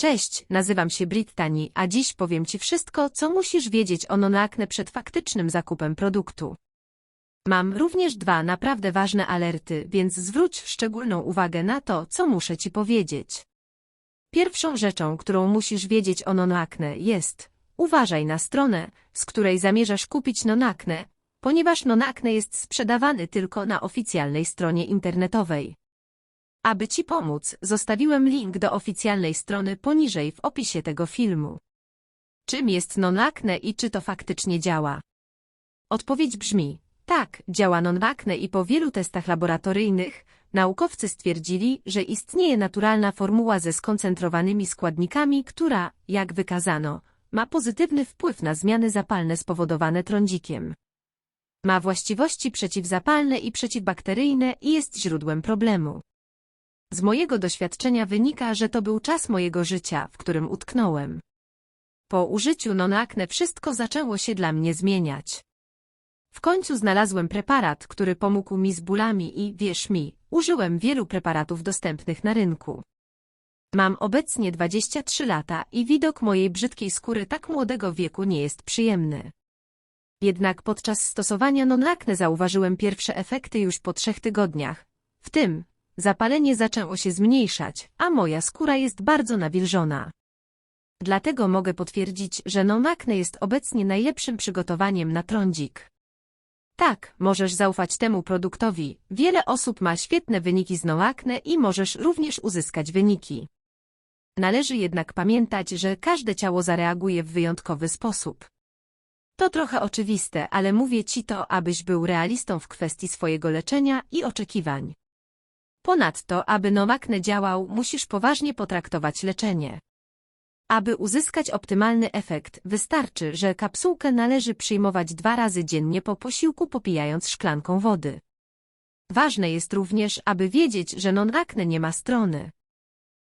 Cześć, nazywam się Brittany, a dziś powiem Ci wszystko, co musisz wiedzieć o nonakne przed faktycznym zakupem produktu. Mam również dwa naprawdę ważne alerty, więc zwróć szczególną uwagę na to, co muszę Ci powiedzieć. Pierwszą rzeczą, którą musisz wiedzieć o nonakne jest uważaj na stronę, z której zamierzasz kupić nonakne, ponieważ nonakne jest sprzedawany tylko na oficjalnej stronie internetowej. Aby Ci pomóc, zostawiłem link do oficjalnej strony poniżej w opisie tego filmu. Czym jest nonakne i czy to faktycznie działa? Odpowiedź brzmi, tak, działa nonakne i po wielu testach laboratoryjnych, naukowcy stwierdzili, że istnieje naturalna formuła ze skoncentrowanymi składnikami, która, jak wykazano, ma pozytywny wpływ na zmiany zapalne spowodowane trądzikiem. Ma właściwości przeciwzapalne i przeciwbakteryjne i jest źródłem problemu. Z mojego doświadczenia wynika, że to był czas mojego życia, w którym utknąłem. Po użyciu nonakne wszystko zaczęło się dla mnie zmieniać. W końcu znalazłem preparat, który pomógł mi z bólami i, wierz mi, użyłem wielu preparatów dostępnych na rynku. Mam obecnie 23 lata i widok mojej brzydkiej skóry tak młodego wieku nie jest przyjemny. Jednak podczas stosowania nonakne zauważyłem pierwsze efekty już po trzech tygodniach. W tym, zapalenie zaczęło się zmniejszać, a moja skóra jest bardzo nawilżona. Dlatego mogę potwierdzić, że nonakne jest obecnie najlepszym przygotowaniem na trądzik. Tak, możesz zaufać temu produktowi. Wiele osób ma świetne wyniki z Noakne i możesz również uzyskać wyniki. Należy jednak pamiętać, że każde ciało zareaguje w wyjątkowy sposób. To trochę oczywiste, ale mówię ci to, abyś był realistą w kwestii swojego leczenia i oczekiwań. Ponadto, aby Noakne działał, musisz poważnie potraktować leczenie. Aby uzyskać optymalny efekt, wystarczy, że kapsułkę należy przyjmować dwa razy dziennie po posiłku popijając szklanką wody. Ważne jest również, aby wiedzieć, że non-akne nie ma strony.